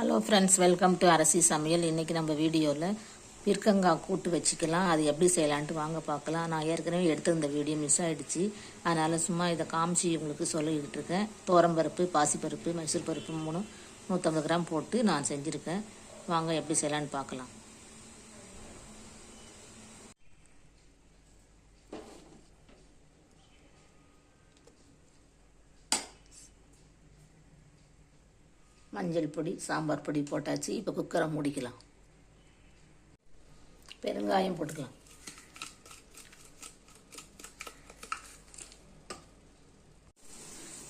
Hello friends welcome to Arasi Samayal இன்றைக்கி நம்ம வீடியோவில் பிற்கங்காய் கூட்டு வச்சுக்கலாம். அது எப்படி செய்யலான்ட்டு வாங்க பார்க்கலாம். நான் ஏற்கனவே எடுத்திருந்த வீடியோ மிஸ் ஆகிடுச்சு அதனால் சும்மா இதை காமிச்சு உங்களுக்கு சொல்லிக்கிட்டு இருக்கேன். தோரம்பருப்பு பாசிப்பருப்பு மைசூர் பருப்பு மூணு நூற்றம்பது கிராம் போட்டு நான் செஞ்சுருக்கேன். வாங்க எப்படி செய்யலான்னு பார்க்கலாம். மஞ்சள் பொடி சாம்பார் பொடி போட்டாச்சு. இப்போ குக்கரை மூடிக்கலாம். பெருங்காயம் போட்டுக்கலாம்.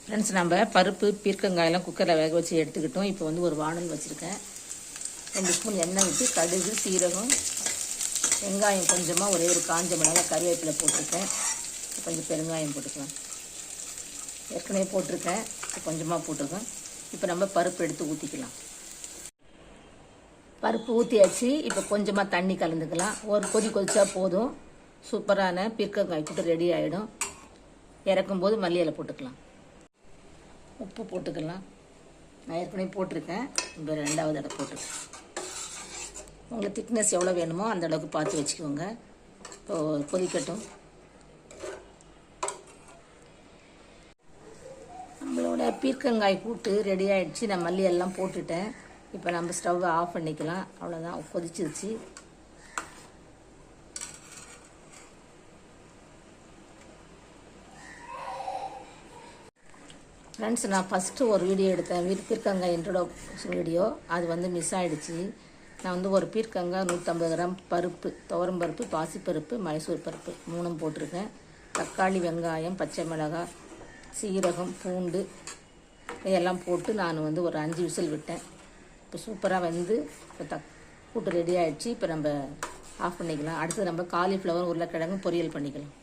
ஃப்ரெண்ட்ஸ் நம்ம பருப்பு பீர்க்கங்காயெல்லாம் குக்கரில் வேக வச்சு எடுத்துக்கிட்டோம். இப்போ வந்து ஒரு வானல் வச்சுருக்கேன். ரெண்டு ஸ்பூன் எண்ணெய் விட்டு கடுகு சீரகம் வெங்காயம் கொஞ்சமாக ஒரே ஒரு காஞ்ச மிளகாய் கருவேப்பிலை போட்டிருக்கேன். கொஞ்சம் பெருங்காயம் போட்டுக்கலாம். ஏற்கனவே போட்டிருக்கேன். கொஞ்சமாக போட்டிருக்கேன். இப்போ நம்ம பருப்பு எடுத்து ஊற்றிக்கலாம் பருப்பு ஊற்றியாச்சு இப்போ கொஞ்சமாக தண்ணி கலந்துக்கலாம். ஒரு கொதி கொதிச்சா போதும். சூப்பரான பீர்க்கங்காய் கூட்டு ரெடி ஆகிடும் இறக்கும்போது மல்லி இலை போட்டுக்கலாம். உப்பு போட்டுக்கலாம். நான் ஏற்கனவே போட்டிருக்கேன். இப்போ ரெண்டாவது இடம் போட்டுருக்கேன் உங்களுக்கு திக்னஸ் எவ்வளோ வேணுமோ அந்த அளவுக்கு பார்த்து வச்சுக்கோங்க. இப்போ கொதிக்கட்டும். நம்மளோட பீர்க்கங்காய் கூட்டு ரெடி ஆகிடுச்சு நான் மல்லி எல்லாம் போட்டுட்டேன். இப்போ நம்ம ஸ்டவ்வை ஆஃப் பண்ணிக்கலாம். அவ்வளோதான் கொதிச்சிருச்சு. ஃப்ரெண்ட்ஸ் நான் ஃபஸ்ட்டு ஒரு வீடியோ எடுத்தேன். வீர் பீர்க்கங்காய் இன்ட்ரோடக்ஷன் வீடியோ அது வந்து மிஸ் ஆகிடுச்சு நான் வந்து ஒரு பீர்க்கங்காய் நூற்றம்பது கிராம் பருப்பு துவரம் பருப்பு பாசிப்பருப்பு மைசூர் பருப்பு மூணும் போட்டிருக்கேன். தக்காளி வெங்காயம் பச்சை மிளகாய் சீரகம் பூண்டு இதெல்லாம் போட்டு நான் வந்து ஒரு அஞ்சு விசில் விட்டேன். இப்போ சூப்பராக வந்து இப்போ த கூட்டு ரெடி ஆகிடுச்சு இப்போ நம்ம ஆஃப் பண்ணிக்கலாம். அடுத்து நம்ம காலிஃப்ளவர் உருளைக்கிழங்கு பொரியல் பண்ணிக்கலாம்.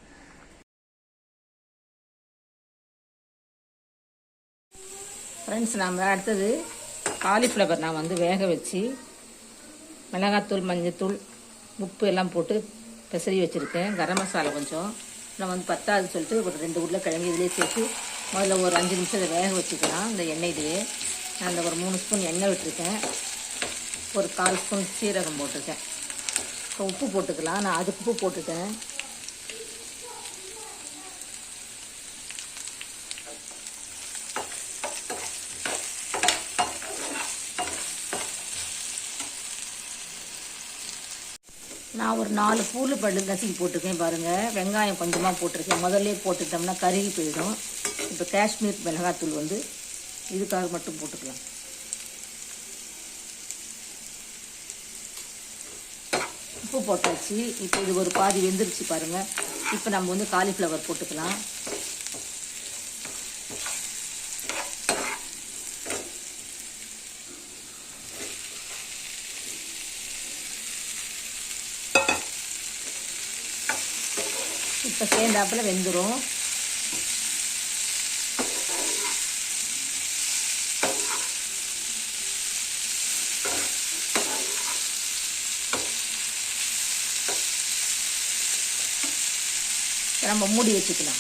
ஃப்ரெண்ட்ஸ் நம்ம அடுத்தது காலிஃப்ளவர் நான் வந்து வேக வச்சு மிளகாத்தூள் மஞ்சத்தூள் உப்பு எல்லாம் போட்டு பெசரி வச்சுருக்கேன். கரம் மசாலா கொஞ்சம். நான் வந்து பத்தாது சொல்லிட்டு ஒரு ரெண்டு உருளைக்கிழங்கு இதிலே சேர்த்து முதல்ல ஒரு அஞ்சு நிமிஷம் இதை வேக வச்சுக்கலாம் இந்த எண்ணெயிலேயே. நான் அந்த ஒரு மூணு ஸ்பூன் எண்ணெய் விட்டுருக்கேன். ஒரு கால் ஸ்பூன் சீரகம் போட்டிருக்கேன். இப்போ உப்பு போட்டுக்கலாம். நான் அதுக்கு உப்பு போட்டுட்டேன். நான் ஒரு நாலு பூல் பல்லு நசுக்கி போட்டிருக்கேன் பாருங்கள் வெங்காயம் கொஞ்சமாக போட்டிருக்கேன். முதல்ல போட்டுட்டோம்னா கருகி போயிடும். இப்போ காஷ்மீர் மிளகாத்தூள் வந்து இதுக்காக மட்டும் போட்டுக்கலாம். உப்பு போட்டாச்சு. இப்போ இது ஒரு பாதி வெந்துருச்சு பாருங்கள் இப்போ நம்ம வந்து காலிஃப்ளவர் போட்டுக்கலாம். இப்போ சேர்ந்தாப்பில் வெந்துடும் நம்ம மூடி வச்சுக்கலாம்.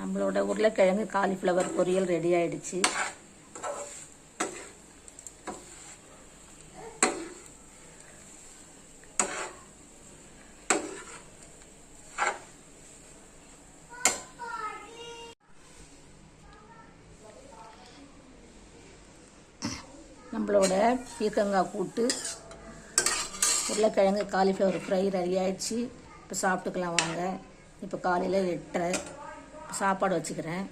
நம்மளோட உருளைக்கிழங்கு காலிஃப்ளவர் பொரியல் ரெடி ஆயிடுச்சு. நம்மளோட பீர்க்கங்காய் கூட்டு உருளைக்கிழங்கு காலிஃப்ளவர் ஃப்ரை ரெடி ஆயிடுச்சு. இப்போ சாப்பிட்டுக்கலாம் வாங்க. இப்போ காலையில் எட்டரை சாப்பாடு வச்சுக்கிறேன்.